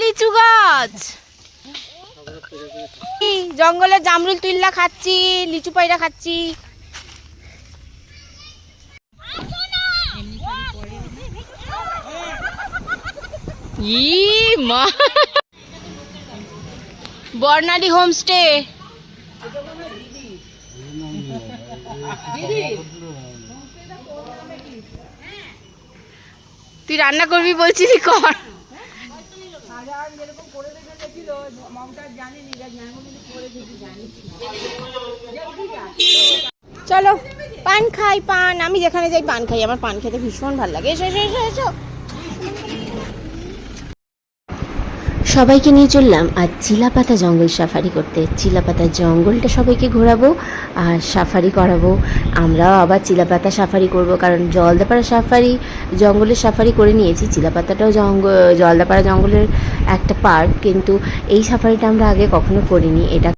লিচু গাছ। জঙ্গলে জামরুল তুইল্লা খাচ্ছি লিচু পায়রা খাচ্ছি। ই মা। বর্ণালী হোমস্টে। তুই রান্না করবি বলছিলি, কর। চলো, পান খাই, পান। আমি যেখানে যাই পান খাই, আমার পান খেতে ভীষণ ভালো লাগে। এসো এসো এসো এসো। সবাইকে নিয়ে চললাম আজ চিলাপাতা জঙ্গল সাফারি করতে। চিলাপাতা জঙ্গলটা সবাইকে ঘোরাবো আর সাফারি করাবো। আমরাও আবার চিলাপাতা সাফারি করব, কারণ জলদাপাড়া সাফারি, জঙ্গলের সাফারি করে নিয়েছি। চিলাপাতাটাও জঙ্গল জলদাপাড়া জঙ্গলের একটা পার্ক, কিন্তু এই সাফারিটা আমরা আগে কখনো করিনি। এটা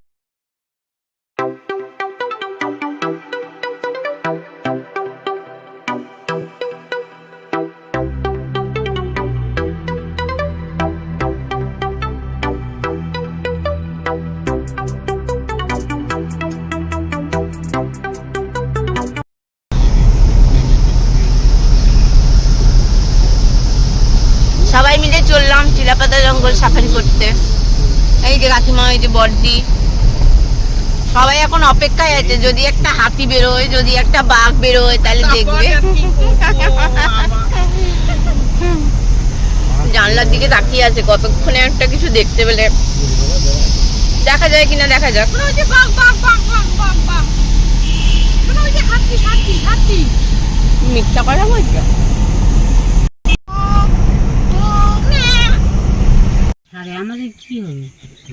জঙ্গল সাফারি করতে। এই যে কাকিমা এই যে বর্দি। সবাই এখন অপেক্ষায় আছে যদি একটা হাতি বেরোয় যদি একটা বাঘ বেরোয় তাহলে দেখবে। জানলার দিকে তাকিয়ে আছে কতক্ষণে একটা কিছু দেখতে পেলে। দেখা যায় কিনা দেখা যাক। মিথ্যা কথা বলছো আরে আমাদের কি হবে ফেসবুকে ছাড়ি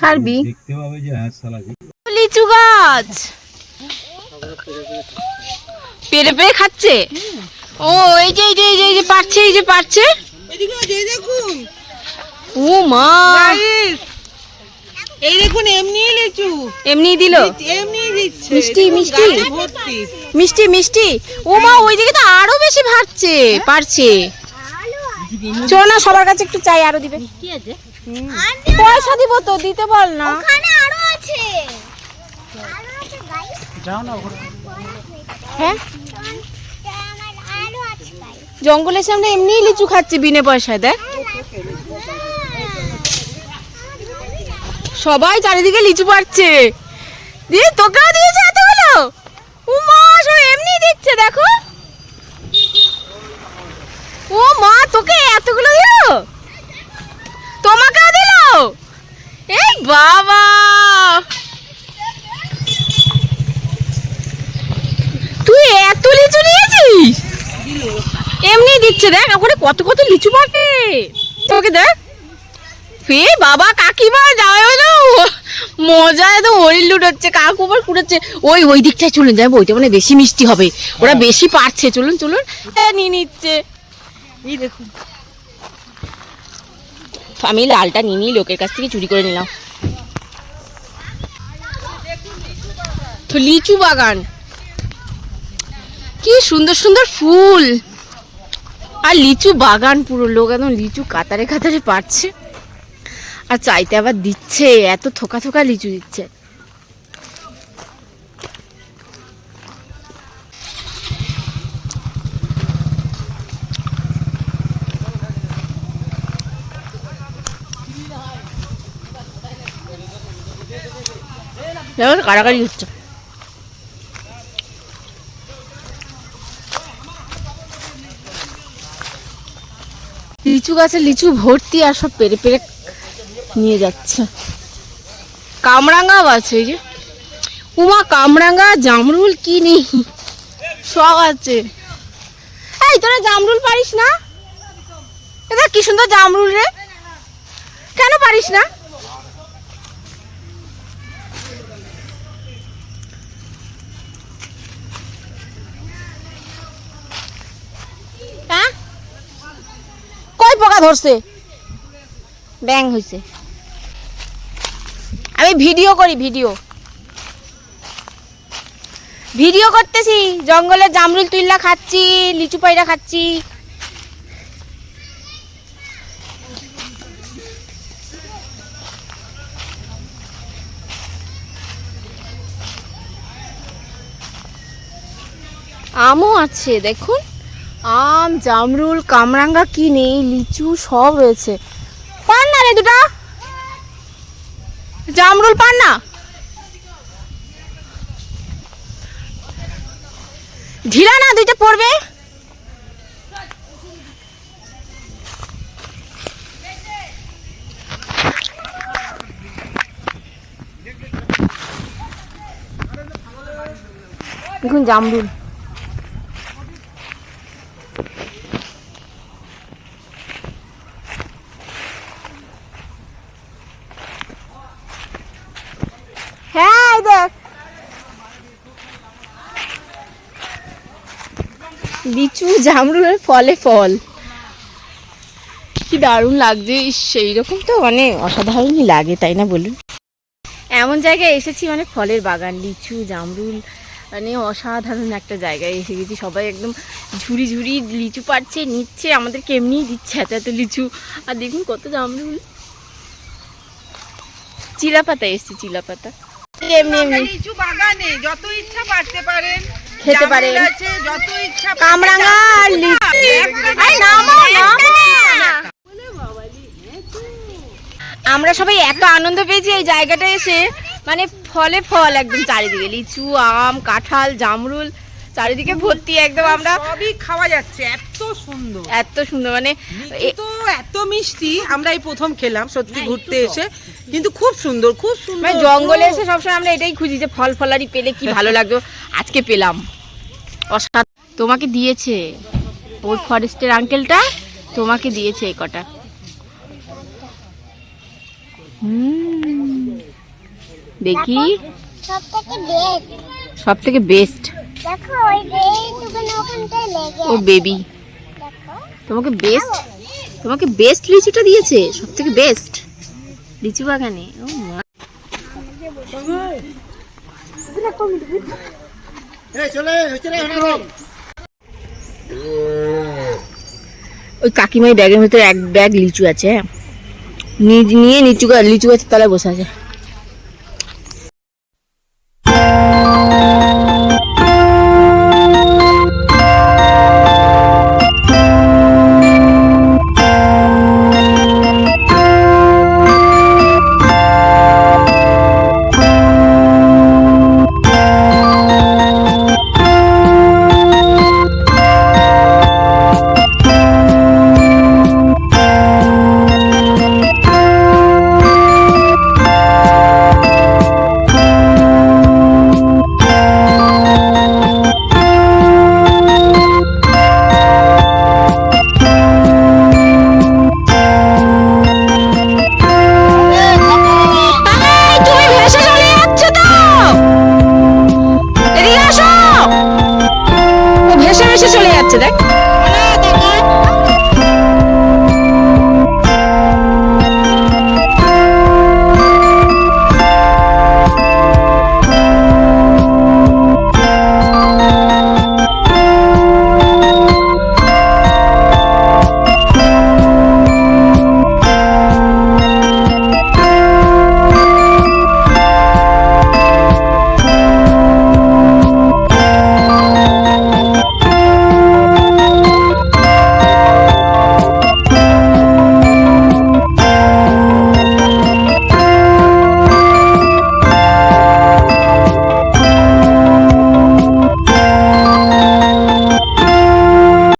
ছাড়বি? দেখতে পাবে যে হ্যাঁ সালা লিচু গাছ! পেরে পেরে খাচ্ছে? ও এই যে এই যে এই যে এই যে পারছে এই যে পারছে? ও মা! এই দেখুন এমনি লিচু। এমনি দিল? এমনি দিচ্ছে। মিষ্টি মিষ্টি। মিষ্টি মিষ্টি। ও মা ওইদিকে তো আরও বেশি ভাবছে পারছে। চলো না সবার কাছে একটু চাই আরও দিবে। কি আছে? পয়সা দিব তো দিতে বল না। হ্যাঁ? জঙ্গলের সামনে এমনি লিচু খাচ্ছে বিনে পয়সায় দেখ। সবাই চারিদিকে লিচু পাচ্ছে দিয়ে তোকেও দিয়েছে এতগুলো? ও মা সব এমনি দিচ্ছে দেখো। ও মা তোকে এতগুলো দিল? তোমাকেও দিল? এই বাবা! তুই এত লিচু নিয়েছিস? এমনি দিচ্ছে দেখ ওখানে কত কত লিচু পাবে তোকে দেখ। ফে বাবা কাকিমা যাবে না মজা একদম হরিণ লুটোচ্ছে কাকু আবার কুড়োচ্ছে। ওই ওই দিকটায় চলুন যাব ওইটা মানে বেশি মিষ্টি হবে। ওরা বেশি পারছে চলুন চলুন। হ্যাঁ নিয়ে নিচ্ছে। এই দেখুন। আমি লালটা নিয়ে নিই, লোকের কাছ থেকে চুরি করে নিলাম। তো লিচু বাগান। কি সুন্দর সুন্দর ফুল। আর লিচু বাগান পুরো, লোক একদম লিচু কাতারে কাতারে পাচ্ছে আর চাইতে আবার দিচ্ছে, এত থোকা থোকা লিচু দিচ্ছে। দেখো কারাকারি হচ্ছে লিচু গাছে লিচু ভর্তি আর সব পেরে পেরে নিয়ে যাচ্ছে। কামরাঙ্গাও আছে এই যে। উমা, কামরাঙ্গা, জামরুল কি নেই? সব আছে। এই, তোরা জামরুল পারিস না? এটা কি সুন্দর জামরুল রে। কেন পারিস না? ধরছে। ব্যাং হয়েছে আমি ভিডিও করি, ভিডিও। ভিডিও করতেছি, জঙ্গলে জামরুল তুইল্লা খাচ্ছি, লিচু পাইরা খাচ্ছি। আমও আছে, দেখুন। আম, জামরুল, কামরাঙ্গা কি নেই, লিচু সব রয়েছে। পান না রে দুটা? জামরুল পান না? ঢিলা না, দুইটা পড়বে? দেখুন জামরুল হ্যাঁ এই দেখ। লিচু জামরুলের ফলে ফল। কি দারুণ লাগছে সেই রকম তো মানে অসাধারণই লাগে, তাই না বলুন? এমন জায়গায় এসেছি মানে ফলের বাগান, লিচু, জামরুল মানে অসাধারণ একটা জায়গায় এসে গেছি। সবাই একদম ঝুড়ি ঝুড়ি লিচু পাচ্ছে নিচ্ছে, আমাদেরকে এমনিই দিচ্ছে এত এত লিচু। আর দেখুন কত জামরুল। চিলাপাতা এসছি, চিলাপাতা। এমনি এমনি। লিচু বাগানে যত ইচ্ছা পারতে পারেন। খেতে পারে যত ইচ্ছা কামরাঙা আর। আমরা সবাই এত আনন্দ পেয়েছি এই জায়গাটা এসে। মানে ফলে ফল একদম চারিদিকে লিচু আম কাঁঠাল জামরুল। চারিদিকে ভর্তি একদম আমরা সবই খাওয়া যাচ্ছে এত সুন্দর। এত সুন্দর মানে তো এত মিষ্টি আমরা এই প্রথম খেলাম সত্যি ঘুরতে এসে কিন্তু খুব সুন্দর খুব সুন্দর। মানে জঙ্গলে এসে সবসময় আমরা এটাই খুঁজি যে ফল ফলারি পেলে কি ভালো লাগতো। আজকে পেলাম। অসাধ তোমাকে দিয়েছে। ওই ফরেস্টের আঙ্কেলটা তোমাকে দিয়েছে এই কটা। দেখি। সব থেকে বেস্ট সব থেকে বেস্ট দেখো ওই ওখানটায় লেগে ও বেবি। তোমাকে বেস্ট তোমাকে বেস্ট লিচুটা দিয়েছে? সব থেকে বেস্ট লিচু বাগানে? ও মা। ওই কাকিমাই ব্যাগের ভিতরে এক ব্যাগ লিচু আছে হ্যাঁ। নিয়ে গা- লিচু গাছের তলায় বসে আছে।